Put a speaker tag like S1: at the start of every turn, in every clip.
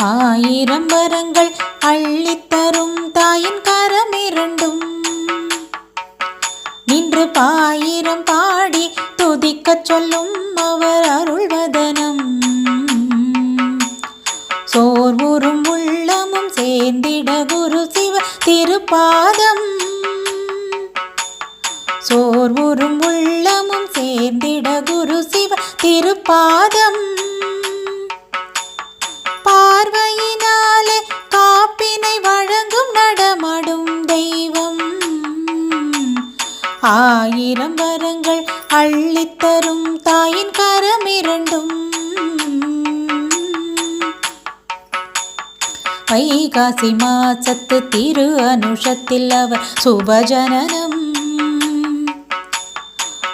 S1: ஆயிரம் வரங்கள் அள்ளித்தரும் தாயின் கரம் இரண்டும் நின்று பாயிரம் பாடி துதிக்கச் சொல்லும் அவர் அருள்வதனம் சோர்வுறும் உள்ளமும் சேர்ந்திட குரு சிவ திருப்பாதம். சோர்வுறும் உள்ளமும் சேர்ந்திட குரு சிவ திருப்பாதம். ஆயிரம் வரங்கள் அள்ளித்தரும் தாயின் கரம் இரண்டும் வைகாசி மாசத்து திரு அனுஷத்தில் அவர் சுபஜனனம்.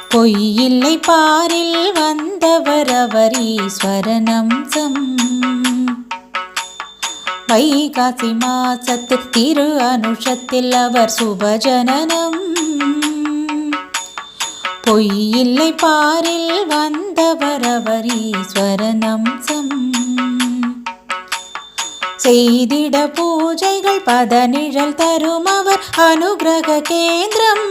S1: பொய்யில்லை பாரில் வந்தவர் அவர் ஈஸ்வரனம்சம் வைகாசி மாசத்து திரு அனுஷத்தில் அவர் சுபஜனனம். பொய்யில்லை பாரில் வந்தவர் அவர் ஈஸ்வரநம்சம் செய்திட பூஜைகள் பதனிழல் தரும் அவர் அனுகிரக கேந்திரம்.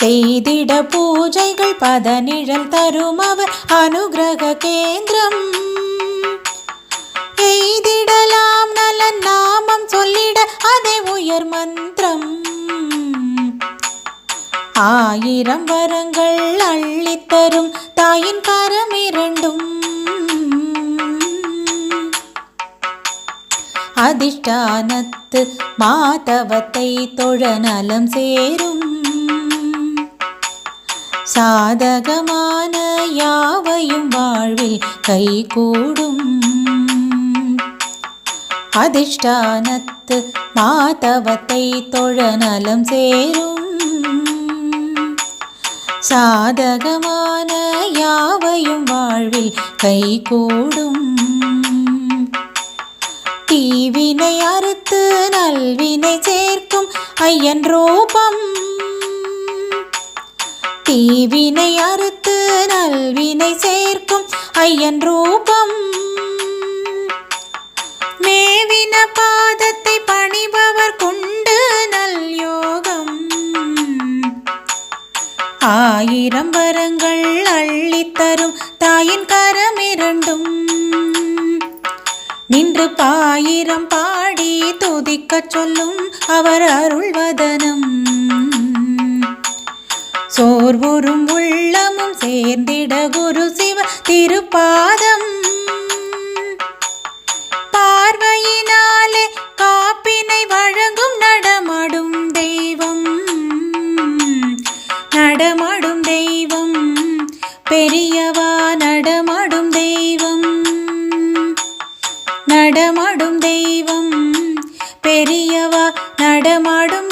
S1: செய்திட பூஜைகள் பதனிழல் தரும் அவர் அனுகிரக கேந்திரம். எய்தி ஆயிரம் வரங்கள் அள்ளித்தரும் தாயின் கரம் இரண்டும் அதிஷ்டானத்து மாதவத்தை தொழநலம் சேரும். சாதகமான யாவையும் வாழ்வில் கைகூடும். அதிஷ்டானத்து மாதவத்தை தொழநலம் சேரும். சாதகமான யாவையும் வாழ்வில் கைகூடும் தீவினை அறுத்து நல்வினை சேர்க்கும் ஐயன் ரூபம். தீவினை அறுத்து நல்வினை சேர்க்கும் ஐயன் ரூபம். மேவின பாத ஆயிரம் வரங்கள் அள்ளித்தரும் தாயின் கரம் இரண்டும். நின்று பாயிரம் பாடி துதிக்கச் சொல்லும் அவர் அருள்வதனம் சோர்வுறும் உள்ளமும் சேர்ந்திட குரு சிவ திருப்பாதம். பெரியவா நடமாடும் தெய்வம். நடமாடும் தெய்வம். பெரியவா? நடமாடும்